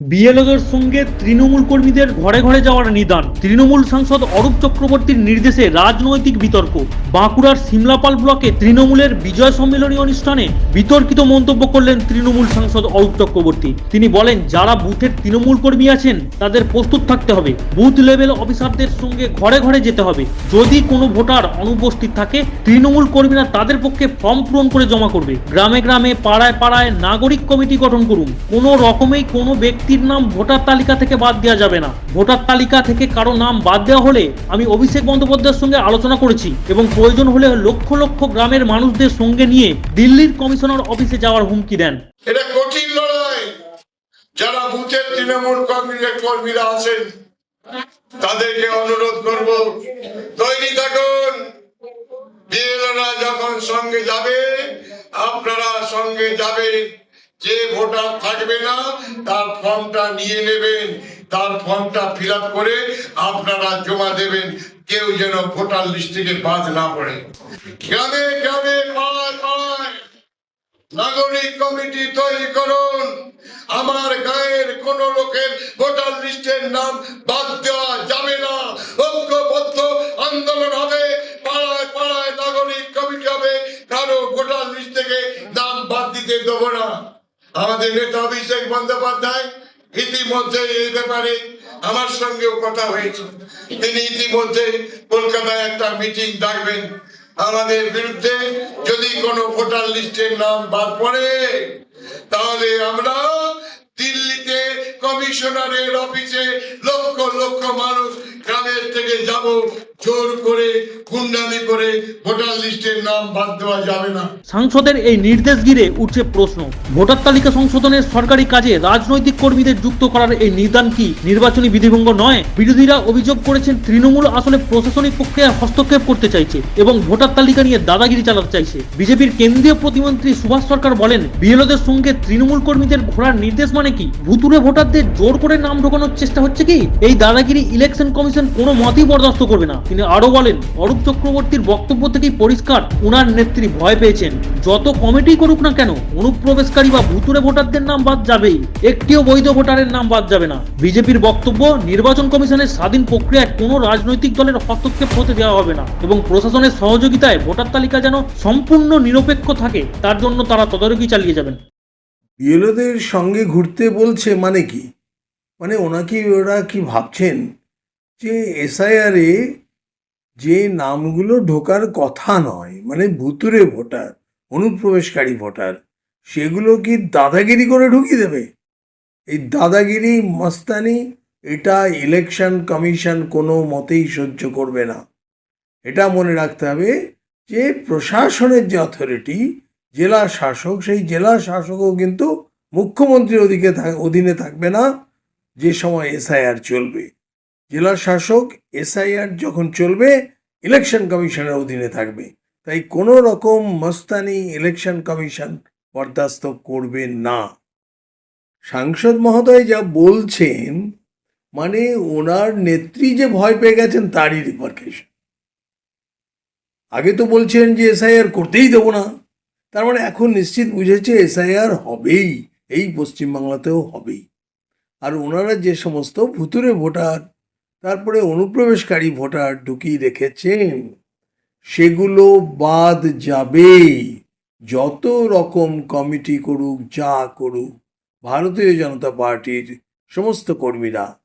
বিএলওদের সঙ্গে তৃণমূল কর্মীদের ঘরে ঘরে যাওয়ার নিদান। তৃণমূল সাংসদ অরূপ চক্রবর্তীর নির্দেশে রাজনৈতিক বিতর্ক। বাঁকুড়ার সিমলাপাল ব্লকে তৃণমূলের বিজয় সম্মেলনী অনুষ্ঠানে বিতর্কিত মন্তব্য করলেন তৃণমূল সাংসদ অরূপ চক্রবর্তী। তিনি বলেন, যারা বুথের তৃণমূল কর্মী আছেন, তাদের প্রস্তুত থাকতে হবে। বুথ লেভেল অফিসারদের সঙ্গে ঘরে ঘরে যেতে হবে। যদি কোনো ভোটার অনুপস্থিত থাকে, তৃণমূল কর্মীরা তাদের পক্ষে ফর্ম পূরণ করে জমা করবে। গ্রামে গ্রামে, পাড়ায় পাড়ায় নাগরিক কমিটি গঠন করুন। কোনো রকমেই কোনো ব্যক্তির নাম ভোটার তালিকা থেকে বাদ দেওয়া যাবে না। ভোটার তালিকা থেকে কারও নাম বাদ দেওয়া হলে আমি অভিষেক বন্দ্যোপাধ্যায়ের সঙ্গে আলোচনা করেছি এবং প্রয়োজন হলে লক্ষ লক্ষ গ্রামের মানুষদের সঙ্গে নিয়ে দিল্লির কমিশনার অফিসে যাওয়ার হুমকি দেন। এটা কঠিন লড়াই। যারা বুথের তৃণমূল কংগ্রেসের কর্মীরা আছেন, তাদেরকে অনুরোধ করব, তৈরি থাকুন। বিএলওরা যখন সঙ্গে যাবে, আপনারা সঙ্গে যাবেন। যে ভোটার থাকবে না, তার ফর্মটা নিয়ে নেবেন, তার ফর্মটা ফিল করে আপনারা জমা দেবেন। কেউ যেন ভোটার লিস্ট থেকে বাদ না পড়ে। গ্রামে গ্রামে নাগরিক কমিটি তৈরি করুন। আমার গায়ের কোন লোকের ভোটার লিস্টের নাম বাদ দেওয়া যাবে না। ঐক্যবদ্ধ আন্দোলন হবে, পাড়ায় পাড়ায় নাগরিক কমিটি হবে। কারও ভোটার লিস্ট থেকে নাম বাদ দিতে দেবো না। আমাদের নেতা অভিষেক বন্দ্যোপাধ্যায় ইতিমধ্যে এই ব্যাপারে আমার সঙ্গেও কথা হয়েছে। তিনি ইতিমধ্যে কলকাতায় একটা মিটিং ডাকবেন। আমাদের বিরুদ্ধে যদি কোনো ভোটার লিস্টের নাম বাদ পড়ে, তাহলে আমরা দিল্লিতে কমিশনারের অফিসে লক্ষ লক্ষ মানুষ গ্রামের থেকে যাব। ভোটার সাংসদের এই নির্দেশ উঠছে প্রশ্ন। ভোটার তালিকা সংশোধনের সরকারি কাজে রাজনৈতিক কর্মীদের যুক্ত করার এই কি নির্বাচনী বিধিভঙ্গ নয়? বিরোধীরা অভিযোগ করেছেন তৃণমূল আসলে প্রশাসনিক হস্তক্ষেপ করতে চাইছে এবং ভোটার তালিকা নিয়ে দাদাগিরি চালাতে চাইছে। বিজেপির কেন্দ্রীয় প্রতিমন্ত্রী সুভাষ সরকার বলেন, বিএলওদের সঙ্গে তৃণমূল কর্মীদের ঘোরার নির্দেশ মানে কি? ভুতুরে ভোটারদের জোর করে নাম ঢোকানোর চেষ্টা হচ্ছে কি? এই দাদাগিরি ইলেকশন কমিশন কোনো মতেই বরদাস্ত করবে না। তিনি আরও বলেন, অরূপ চক্রবর্তীর বক্তব্য থেকেই পরিষ্কার, উনার নেত্রী ভয় পেয়েছেন। যত কমিটি করুক না কেন, অনুপ্রবেশকারী বা ভুতুরে ভোটারদের নাম বাদ যাবেই। একটিও বৈধ ভোটারের নাম বাদ যাবে না। বিজেপির বক্তব্য, নির্বাচন কমিশনের স্বাধীন প্রক্রিয়ায় কোনো রাজনৈতিক দলের হস্তক্ষেপ হতে দেওয়া হবে না এবং প্রশাসনের সহযোগিতায় ভোটার তালিকা যেন সম্পূর্ণ নিরপেক্ষ থাকে, তার জন্য তারা তদারকি চালিয়ে যাবেন। বিএলওদের সঙ্গে ঘুরতে বলছে মানে কি? মানে ওনাকে ওরা কি ভাবছেন? যে এসআইআরে যে নামগুলো ঢোকার কথা নয় মানে ভুতুরে ভোটার, অনুপ্রবেশকারী ভোটার, সেগুলো কি দাদাগিরি করে ঢুকিয়ে দেবে? এই দাদাগিরি, মস্তানি, এটা ইলেকশন কমিশন কোনো মতেই সহ্য করবে না। এটা মনে রাখতে হবে যে প্রশাসনের যে অথরিটি জেলা শাসক, সেই জেলা শাসকও কিন্তু মুখ্যমন্ত্রীর অধীনে থাক- অধীনে থাকবে না যে সময় এসআইআর চলবে। জেলা শাসক, এসআইআর যখন চলবে ইলেকশন কমিশনের অধীনে থাকবে। তাই কোনো রকম মস্তানি ইলেকশন কমিশন বরদাস্ত করবে না। সাংসদ মহোদয় যা বলছেন মানে ওনার নেত্রী যে ভয় পেয়ে গেছেন, তারই রিপার্কেশন আগে তো বলছেন যে এসআইআর করতেই দেবো না। তার মানে এখন নিশ্চিত বুঝেছে এসআইআর হবেই, এই পশ্চিমবাংলাতেও হবেই। আর ওনারা যে সমস্ত ভুতুরে ভোটার তারপরে অনুপ্রবেশকারী ভোটার ঢুকিয়ে রেখেছেন। সেগুলো বাদ যাবেই। যত রকম কমিটি করুক, যা করুক, ভারতীয় জনতা পার্টির সমস্ত কর্মীরা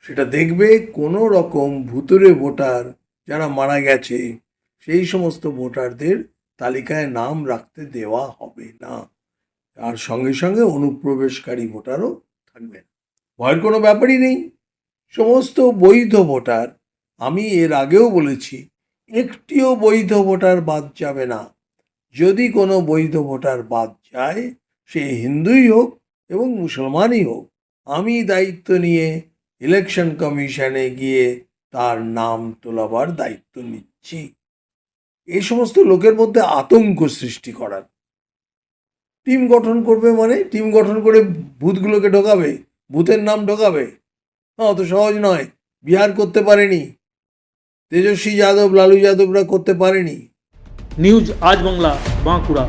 সেটা দেখবে, কোনো রকম ভুতুরে ভোটার যারা মারা গেছে, সেই সমস্ত ভোটারদের তালিকায় নাম রাখতে দেওয়া হবে না। আর সঙ্গে সঙ্গে অনুপ্রবেশকারী ভোটারও থাকবে ভয়ের কোনো ব্যাপারই নেই। সমস্ত বৈধ ভোটার, আমি এর আগেও বলেছি, একটিও বৈধ ভোটার বাদ যাবে না। যদি কোনো বৈধ ভোটার বাদ যায়, সে হিন্দুই হোক এবং মুসলমানই হোক, আমি দায়িত্ব নিয়ে ইলেকশন কমিশনে গিয়ে তার নাম তোলাবার দায়িত্ব নিচ্ছি। এই সমস্ত লোকের মধ্যে আতঙ্ক সৃষ্টি করার। টিম গঠন করবে মানে? টিম গঠন করে বুথগুলোকে ঢোকাবে? বুথের নাম ঢোকাবে? অত সহজ নয়। বিহার করতে পারেনি। তেজস্বী যাদব, লালু যাদবরা করতে পারেনি। নিউজ আজ বাংলা, বাঁকুড়া।